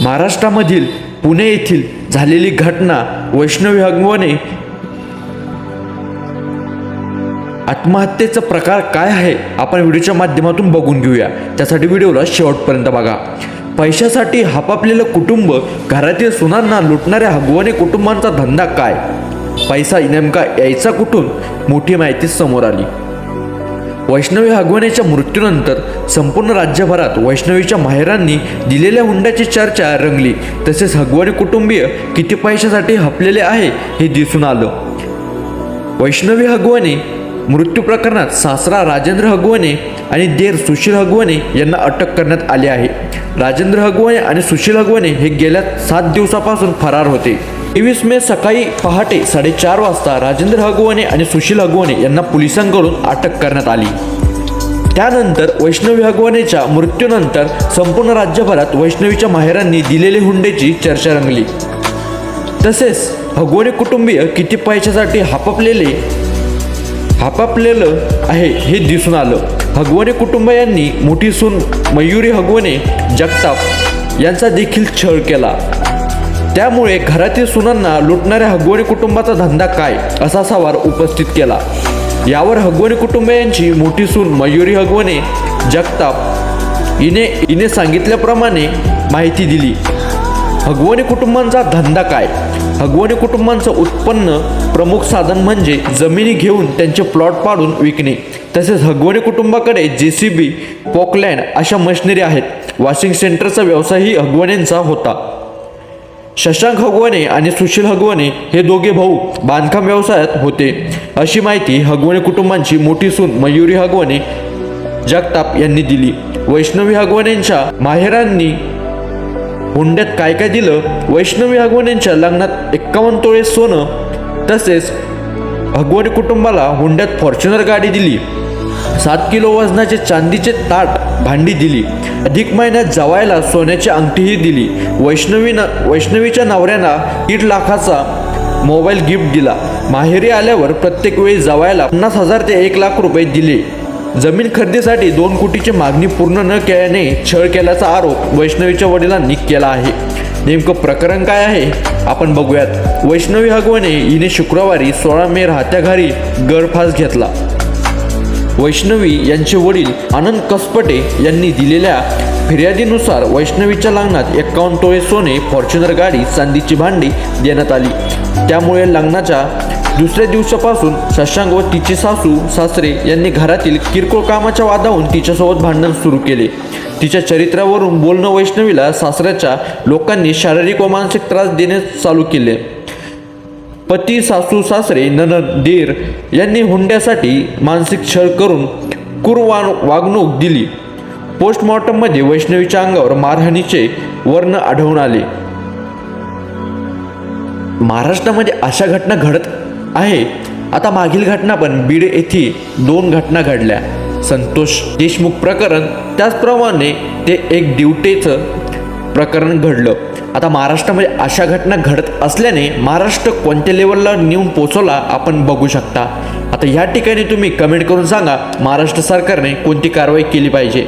महाराष्ट्रामधील पुणे येथील झालेली घटना वैष्णवी हगवणे आत्महत्येचा प्रकार काय आहे आपण व्हिडिओच्या माध्यमातून बघून घेऊया. त्यासाठी व्हिडिओला शेवटपर्यंत बघा. पैशासाठी हापापलेलं कुटुंब घरातील सुनांना लुटणाऱ्या हगवणे कुटुंबांचा धंदा काय? पैसा नेमका यायचा कुठून? मोठी माहिती समोर आली. वैष्णवी हगवणेच्या मृत्यूनंतर संपूर्ण राज्यभरात वैष्णवीच्या माहेरांनी दिलेल्या हुंड्याची चर्चा रंगली. तसेच हगवणे कुटुंबीय किती पैशासाठी हपलेले आहे हे दिसून आलं. वैष्णवी हगवणे मृत्यू प्रकरणात सासरा राजेंद्र हगवणे आणि देर सुशील हगवणे यांना अटक करण्यात आली आहे. राजेंद्र हगवणे आणि सुशील हगवणे हे गेल्या सात दिवसापासून फरार होते. तेवीस मे सकाळी पहाटे साडेचार वाजता राजेंद्र हगवणे आणि सुशील हगवणे यांना पोलिसांकडून अटक करण्यात आली. त्यानंतर वैष्णवी हगवणेच्या मृत्यूनंतर संपूर्ण राज्यभरात वैष्णवीच्या माहेरांनी दिलेले हुंडेची चर्चा रंगली. तसेच हगवणे कुटुंबीय किती पैशासाठी हापापलेले हापापलेलं आहे हे दिसून आलं. हगवणे कुटुंबियांनी मोठी सून मयुरी हगवणे जगताप यांचा देखील छळ केला. त्यामुळे घरातील सुनांना लुटणाऱ्या हगवणी कुटुंबाचा धंदा काय असा सवाल उपस्थित केला. यावर हगवणी कुटुंबियांची मोठी सून मयुरी हगवणे जगताप हिने हिने सांगितल्याप्रमाणे माहिती दिली. हगवणी कुटुंबांचा धंदा काय? हगवणी कुटुंबांचं उत्पन्न प्रमुख साधन म्हणजे जमिनी घेऊन त्यांचे प्लॉट पाडून विकणे. तसेच हगवणी कुटुंबाकडे जे सी बी पॉकलँड अशा मशिनरी आहेत. वॉशिंग सेंटरचा व्यवसायही हगवण्यांचा होता. शशांक हगवणे आणि सुशील हगवणे हे दोघे भाऊ बांधकाम व्यवसायात होते. अशी माहिती हगवणे कुटुंबांची मोठी सून मयुरी हगवणे जगताप यांनी दिली. वैष्णवी हगवणेंच्या माहेरांनी हुंड्यात काय काय दिलं? वैष्णवी हगवणेंच्या लग्नात एक्कावन्न तोळे सोनं तसेच हगवणे कुटुंबाला हुंड्यात फॉर्च्युनर गाडी दिली. सात किलो वजनाचे चांदीचे ताट भांडी दिली. अधिक महिन्यात जवायला सोन्याची अंगठीही दिली. वैष्णवी ना वैष्णवीच्या नवऱ्यांना दीड लाखाचा मोबाईल गिफ्ट दिला. माहेरी आल्यावर प्रत्येक वेळी जवायला पन्नास हजार ते एक लाख रुपये दिले. जमीन खरेदीसाठी दोन कोटीची मागणी पूर्ण न केल्याने छळ केल्याचा आरोप वैष्णवीच्या वडिलांनी केला आहे. नेमकं प्रकरण काय आहे? आपण बघूयात. वैष्णवी हगवणे हिने शुक्रवारी सोळा मे राहत्या घरी गळफास घेतला. वैष्णवी यांचे वडील आनंद कसपटे यांनी दिलेल्या फिर्यादीनुसार वैष्णवीच्या लग्नात एक्कावन्न तोळे सोने फॉर्च्युनर गाडी चांदीची भांडी देण्यात आली. त्यामुळे लग्नाच्या दुसऱ्या दिवसापासून शशांक व तिचे सासू सासरे यांनी घरातील किरकोळ कामाच्या वादावून तिच्यासोबत भांडण सुरू केले. तिच्या चरित्रावरून बोलणं वैष्णवीला सासऱ्याच्या लोकांनी शारीरिक व मानसिक त्रास देणे चालू केले. पती सासू सासरे ननद दीर यांनी हुंड्यासाठी मानसिक छळ करून कुरवान वागणूक दिली. पोस्टमॉर्टममध्ये वैष्णवीच्या अंगावर मारहाणीचे वर्ण आढळून आले. महाराष्ट्रामध्ये अशा घटना घडत आहे. आता मागील घटना पण बीड येथे दोन घटना घडल्या. संतोष देशमुख प्रकरण त्याचप्रमाणे ते एक दिवटेचं प्रकरण घडलं. आता महाराष्ट्रामध्ये अशा घटना घडत असल्याने महाराष्ट्र कोणत्या लेवलला नेऊन पोचवला आपण बघू शकता. आता या ठिकाणी तुम्ही कमेंट करून सांगा महाराष्ट्र सरकारने कोणती कारवाई केली पाहिजे?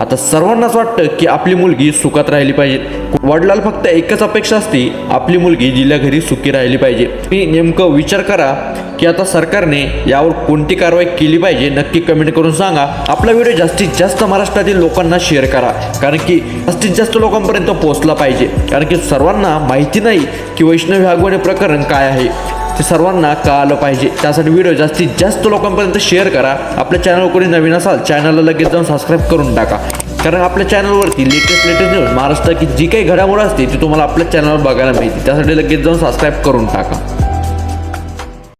आता सर्वांनाच वाटतं की आपली मुलगी सुखात राहिली पाहिजे. वडिलाला फक्त एकच अपेक्षा असते आपली मुलगी जिल्ह्या घरी सुखी राहिली पाहिजे. मी नेमकं विचार करा की आता सरकारने यावर कोणती कारवाई केली पाहिजे नक्की कमेंट करून सांगा. आपला व्हिडिओ जास्तीत जास्त महाराष्ट्रातील लोकांना शेअर करा. कारण की जास्तीत जास्त लोकांपर्यंत पोहोचला पाहिजे. कारण की सर्वांना माहिती नाही की वैष्णवी हागवणे प्रकरण काय आहे. ते सर्वांना कळालं पाहिजे. त्यासाठी व्हिडिओ जास्तीत जास्त लोकांपर्यंत शेअर करा. आपल्या चॅनल कोणी नवीन असाल चॅनलला लगेच जाऊन सबस्क्राईब करून टाका. कारण आपल्या चॅनलवरती लेटेस्ट लेटेस्ट न्यूज महाराष्ट्राची जी काही घडामोड असते ती तुम्हाला आपल्या चॅनलवर बघायला मिळते त्यासाठी लगेच जाऊन सबस्क्राईब करून टाका.